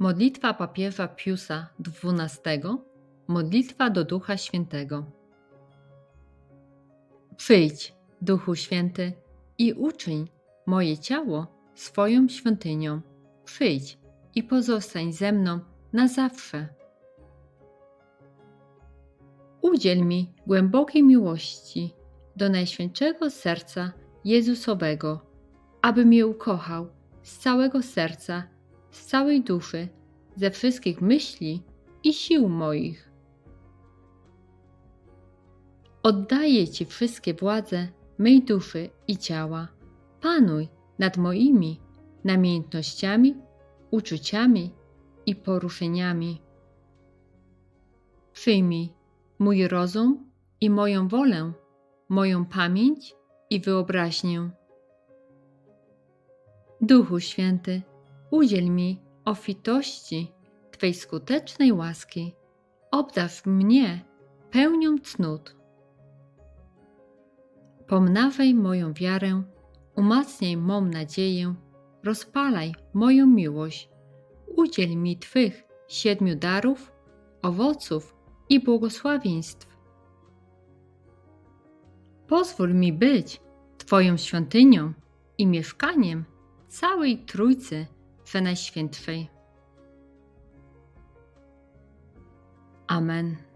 Modlitwa papieża Piusa XII, modlitwa do Ducha Świętego. Przyjdź, Duchu Święty, i uczyń moje ciało swoją świątynią. Przyjdź i pozostań ze mną na zawsze. Udziel mi głębokiej miłości do Najświętszego Serca Jezusowego, aby mnie ukochał z całego serca, z całej duszy, ze wszystkich myśli i sił moich. Oddaję Ci wszystkie władze mej duszy i ciała. Panuj nad moimi namiętnościami, uczuciami i poruszeniami. Przyjmij mój rozum i moją wolę, moją pamięć i wyobraźnię. Duchu Święty, udziel mi ofitości Twej skutecznej łaski. Obdarz mnie pełnią cnót. Pomnażaj moją wiarę, umacniaj mą nadzieję, rozpalaj moją miłość. Udziel mi Twych siedmiu darów, owoców i błogosławieństw. Pozwól mi być Twoją świątynią i mieszkaniem całej Trójcy Przenajświętszej. Amen.